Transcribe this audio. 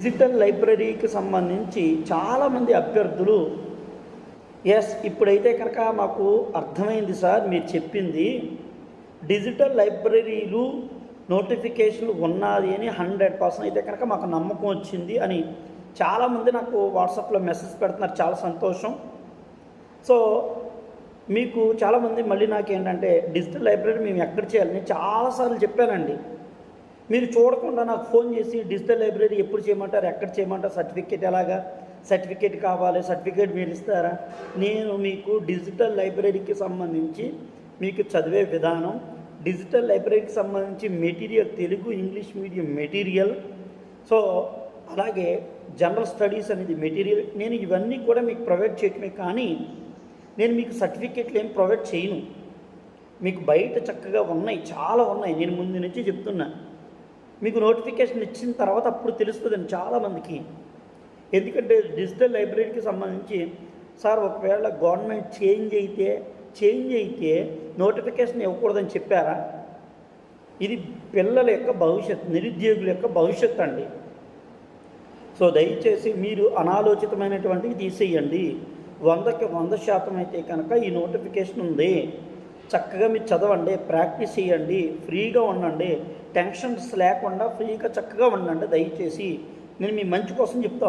Digital లైబ్రరీకి సంబంధించి చాలామంది అభ్యర్థులు ఎస్ ఇప్పుడైతే కనుక మాకు అర్థమైంది సార్ మీరు చెప్పింది డిజిటల్ లైబ్రరీలు నోటిఫికేషన్లు ఉన్నది అని హండ్రెడ్ పర్సెంట్ అయితే కనుక మాకు నమ్మకం వచ్చింది అని చాలామంది నాకు వాట్సాప్లో మెసేజ్ పెడుతున్నారు. చాలా సంతోషం. సో మీకు చాలామంది మళ్ళీ నాకు ఏంటంటే డిజిటల్ లైబ్రరీ మేము ఎక్కడ చేయాలని చాలాసార్లు చెప్పానండి. మీరు చూడకుండా నాకు ఫోన్ చేసి డిజిటల్ లైబ్రరీ ఎప్పుడు చేయమంటారు ఎక్కడ చేయమంటారు సర్టిఫికేట్ ఎలాగా సర్టిఫికేట్ కావాలి సర్టిఫికేట్ మీరు ఇస్తారా నేను మీకు డిజిటల్ లైబ్రరీకి సంబంధించి మీకు చదివే విధానం డిజిటల్ లైబ్రరీకి సంబంధించి material Telugu English medium material so అలాగే జనరల్ స్టడీస్ అనేది మెటీరియల్ నేను ఇవన్నీ కూడా మీకు ప్రొవైడ్ చేయటమే కానీ నేను మీకు సర్టిఫికేట్లు ఏం ప్రొవైడ్ చేయను. మీకు బయట చక్కగా ఉన్నాయి చాలా ఉన్నాయి నేను ముందు నుంచి చెప్తున్నా. మీకు నోటిఫికేషన్ ఇచ్చిన తర్వాత అప్పుడు తెలుస్తుందండి చాలామందికి. ఎందుకంటే డిజిటల్ లైబ్రరీకి సంబంధించి సార్ ఒకవేళ గవర్నమెంట్ చేంజ్ అయితే చేంజ్ అయితే నోటిఫికేషన్ ఇవ్వకూడదని చెప్పారా? ఇది పిల్లల యొక్క భవిష్యత్ నిరుద్యోగుల యొక్క భవిష్యత్ అండి. సో దయచేసి మీరు అనాలోచితమైనటువంటివి తీసేయండి. వందకి వంద శాతం అయితే కనుక ఈ నోటిఫికేషన్ ఉంది. చక్కగా మీరు చదవండి ప్రాక్టీస్ చేయండి ఫ్రీగా ఉండండి టెన్షన్స్ లేకుండా ఫ్రీగా చక్కగా ఉండండి దయచేసి. నేను మీ మంచి కోసం చెప్తాను